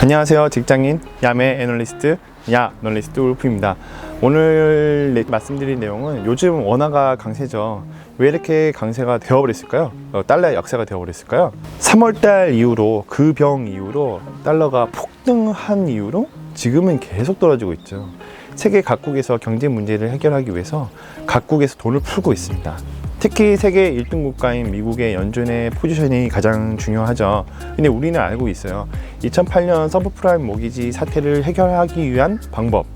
안녕하세요. 직장인 야매 애널리스트 야 널리스트 울프입니다. 오늘 내- 말씀드릴 내용은 요즘 원화가 강세죠. 왜 이렇게 강세가 되어버렸을까요? 어, 달러의 역사가 되어버렸을까요? 3월달 이후로 그 병 이후로 달러가 폭등한 이후로 지금은 계속 떨어지고 있죠. 세계 각국에서 경제 문제를 해결하기 위해서 각국에서 돈을 풀고 있습니다. 특히 세계 1등 국가인 미국의 연준의 포지션이 가장 중요하죠. 근데 우리는 알고 있어요. 2008년 서브프라임 모기지 사태를 해결하기 위한 방법.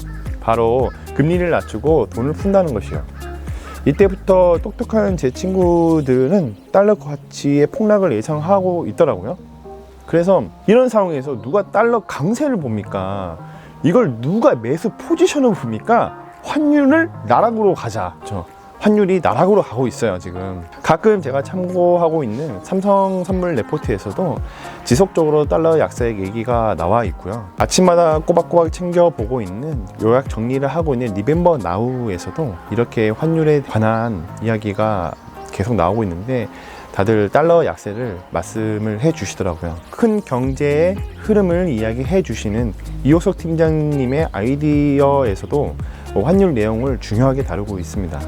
바로 금리를 낮추고 돈을 푼다는 것이요. 이때부터 똑똑한 제 친구들은 달러 가치의 폭락을 예상하고 있더라고요. 그래서 이런 상황에서 누가 달러 강세를 봅니까? 이걸 누가 매수 포지션을 봅니까? 환율을 나락으로 가자. 저 환율이 나락으로 가고 있어요, 지금. 가끔 제가 참고하고 있는 삼성 선물 레포트에서도 지속적으로 달러 약세 얘기가 나와 있고요. 아침마다 꼬박꼬박 챙겨보고 있는 요약 정리를 하고 있는 리멤버 나우에서도 이렇게 환율에 관한 이야기가 계속 나오고 있는데 다들 달러 약세를 말씀을 해 주시더라고요. 큰 경제의 흐름을 이야기해 주시는 이호석 팀장님의 아이디어에서도 환율 내용을 중요하게 다루고 있습니다.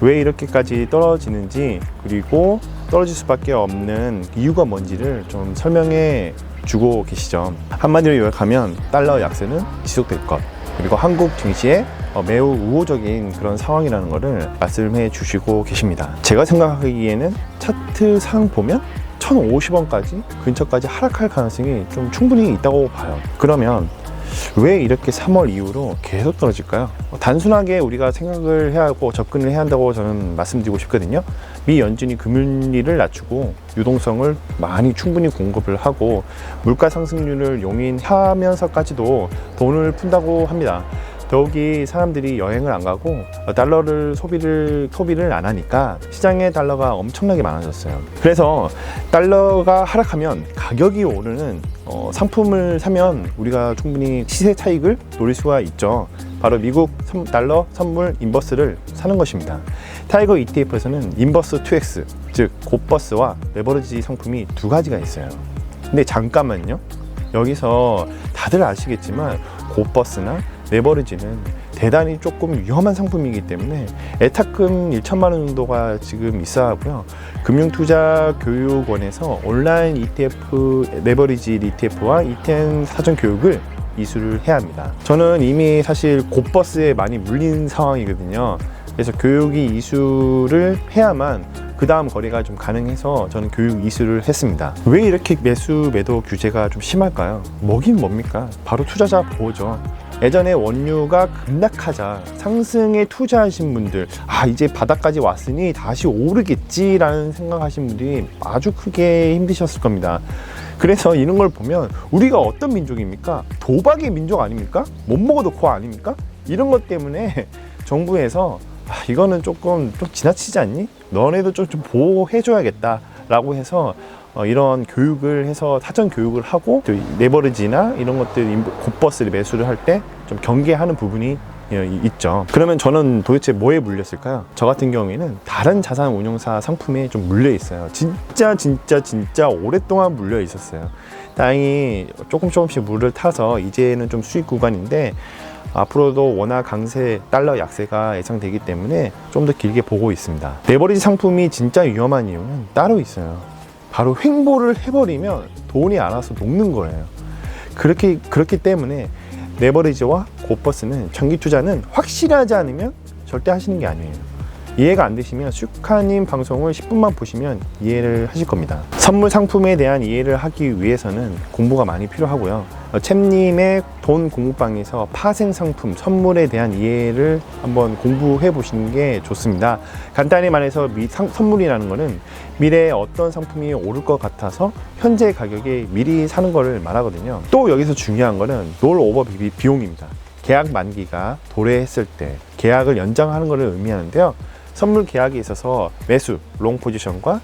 왜 이렇게까지 떨어지는지 그리고 떨어질 수밖에 없는 이유가 뭔지를 좀 설명해 주고 계시죠. 한마디로 요약하면 달러 약세는 지속될 것. 그리고 한국 증시에 어, 매우 우호적인 그런 상황이라는 것을 말씀해 주시고 계십니다. 제가 생각하기에는 차트상 보면 1,050원까지 근처까지 하락할 가능성이 좀 충분히 있다고 봐요. 그러면 왜 이렇게 3월 이후로 계속 떨어질까요? 어, 단순하게 우리가 생각을 해야 하고 접근을 해야 한다고 저는 말씀드리고 싶거든요. 미 연준이 금리를 낮추고 유동성을 많이 충분히 공급을 하고 물가 상승률을 용인하면서까지도 돈을 푼다고 합니다. 더욱이 사람들이 여행을 안 가고 달러를 소비를 소비를 안 하니까 시장에 달러가 엄청나게 많아졌어요. 그래서 달러가 하락하면 가격이 오르는 어, 상품을 사면 우리가 충분히 시세 차익을 노릴 수가 있죠. 바로 미국 선- 달러 선물 인버스를 사는 것입니다. 타이거 ETF에서는 인버스 2X 즉 고버스와 레버리지 상품이 두 가지가 있어요. 근데 잠깐만요. 여기서 다들 아시겠지만 고버스나 레버리지는 대단히 조금 위험한 상품이기 때문에 애탁금 1천만 원 정도가 지금 있어야 하고요. 금융투자교육원에서 온라인 ETF 레버리지 ETF와 ETN 사전 교육을 이수를 해야 합니다. 저는 이미 사실 곧버스에 많이 물린 상황이거든요. 그래서 교육이 이수를 해야만 그 다음 거래가 좀 가능해서 저는 교육 이수를 했습니다. 왜 이렇게 매수 매도 규제가 좀 심할까요? 뭐긴 뭡니까? 바로 투자자 보호죠. 예전에 원유가 급락하자 상승에 투자하신 분들 아 이제 바닥까지 왔으니 다시 오르겠지라는 생각하신 분들이 아주 크게 힘드셨을 겁니다. 그래서 이런 걸 보면 우리가 어떤 민족입니까? 도박의 민족 아닙니까? 못 먹어도 코 아닙니까? 이런 것 때문에 정부에서 아, 이거는 조금 좀 지나치지 않니? 너네도 좀, 좀 보호해줘야겠다 라고 해서 어, 이런 교육을 해서 사전 교육을 하고 또 레버리지나 이런 것들 인- 곧버스를 매수를 할 때 좀 경계하는 부분이 어, 이- 있죠. 그러면 저는 도대체 뭐에 물렸을까요? 저 같은 경우에는 다른 자산 운용사 상품에 좀 물려 있어요. 진짜 진짜 진짜 오랫동안 물려 있었어요. 다행히 조금 조금씩 물을 타서 이제는 좀 수익 구간인데 앞으로도 워낙 강세 달러 약세가 예상되기 때문에 좀 더 길게 보고 있습니다. 레버리지 상품이 진짜 위험한 이유는 따로 있어요. 바로 횡보를 해버리면 돈이 알아서 녹는 거예요. 그렇게 그렇기 때문에 레버리지와 고버스는 장기 투자는 확실하지 않으면 절대 하시는 게 아니에요. 이해가 안 되시면 슈카님 방송을 10분만 보시면 이해를 하실 겁니다. 선물 상품에 대한 이해를 하기 위해서는 공부가 많이 필요하고요. 어, 챔님의 돈 공부방에서 파생 상품 선물에 대한 이해를 한번 공부해 보시는 게 좋습니다. 간단히 말해서 미, 상, 선물이라는 거는 미래에 어떤 상품이 오를 것 같아서 현재 가격에 미리 사는 거를 말하거든요. 또 여기서 중요한 거는 롤 오버 비- 비용입니다. 계약 만기가 도래했을 때 계약을 연장하는 것을 의미하는데요. 선물 계약에 있어서 매수, 롱 포지션과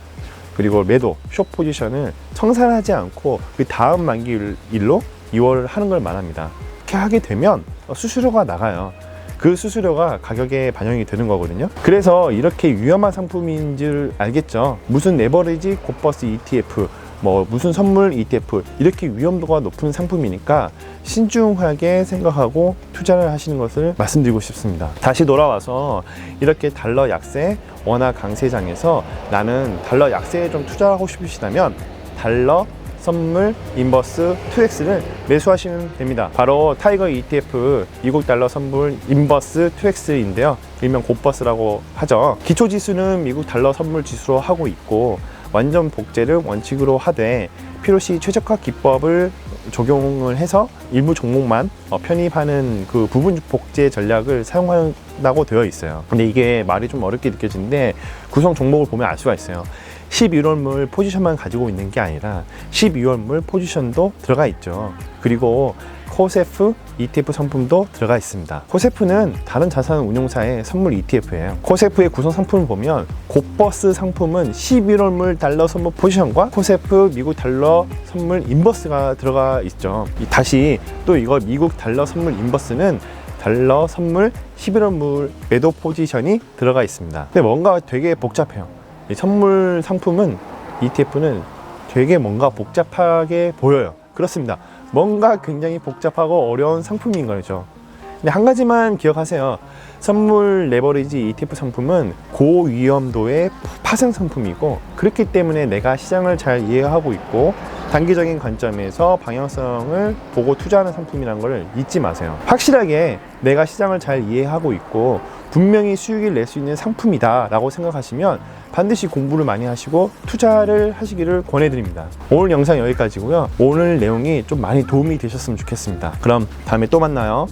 그리고 매도, 숏 포지션을 청산하지 않고 그 다음 만기일로 2월을 하는 걸 말합니다. 이렇게 하게 되면 수수료가 나가요. 그 수수료가 가격에 반영이 되는 거거든요. 그래서 이렇게 위험한 상품인 줄 알겠죠. 무슨 레버리지 곧버스 ETF 뭐 무슨 선물 ETF 이렇게 위험도가 높은 상품이니까 신중하게 생각하고 투자를 하시는 것을 말씀드리고 싶습니다. 다시 돌아와서 이렇게 달러 약세, 원화 강세장에서 나는 달러 약세에 좀 투자하고 싶으시다면 달러 선물 인버스 2X를 매수하시면 됩니다. 바로 타이거 ETF 미국 달러 선물 인버스 2X인데요. 일명 고버스라고 하죠. 기초 지수는 미국 달러 선물 지수로 하고 있고 완전 복제를 원칙으로 하되 필요시 최적화 기법을 적용을 해서 일부 종목만 어, 편입하는 그 부분 복제 전략을 사용한다고 되어 있어요. 근데 이게 말이 좀 어렵게 느껴지는데 구성 종목을 보면 알 수가 있어요. 11월물 포지션만 가지고 있는 게 아니라 12월물 포지션도 들어가 있죠. 그리고 코세프 ETF 상품도 들어가 있습니다. 코세프는 다른 자산 운용사의 선물 ETF예요. 코세프의 구성 상품을 보면 고버스 상품은 11월물 달러 선물 포지션과 코세프 미국 달러 선물 인버스가 들어가 있죠. 이- 다시 또 이거 미국 달러 선물 인버스는 달러 선물 11월물 매도 포지션이 들어가 있습니다. 근데 뭔가 되게 복잡해요. 이 선물 상품은 ETF는 되게 뭔가 복잡하게 보여요. 그렇습니다. 뭔가 굉장히 복잡하고 어려운 상품인 거죠. 근데 한 가지만 기억하세요. 선물 레버리지 ETF 상품은 고위험도의 파생 상품이고 그렇기 때문에 내가 시장을 잘 이해하고 있고 단기적인 관점에서 방향성을 보고 투자하는 상품이라는 걸 잊지 마세요. 확실하게 내가 시장을 잘 이해하고 있고 분명히 수익을 낼 수 있는 상품이다 라고 생각하시면 반드시 공부를 많이 하시고 투자를 하시기를 권해드립니다. 오늘 영상 여기까지고요. 오늘 내용이 좀 많이 도움이 되셨으면 좋겠습니다. 그럼 다음에 또 만나요.